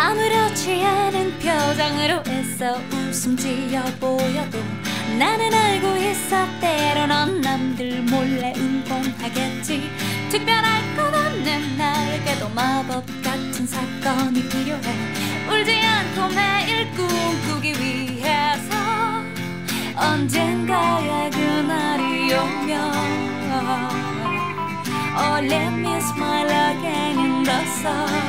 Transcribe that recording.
아무렇지 않은 표정으로 애써 웃음 지어 보여도 나는 알고 있어 때로는 남들 몰래 응원하겠지. 특별할 건 없는 나에게도 마법 같은 사건이 필요해. 울지 않고 매일 꿈꾸기 위해서 언젠가의 그날이 오면 Oh let me smile again in the sun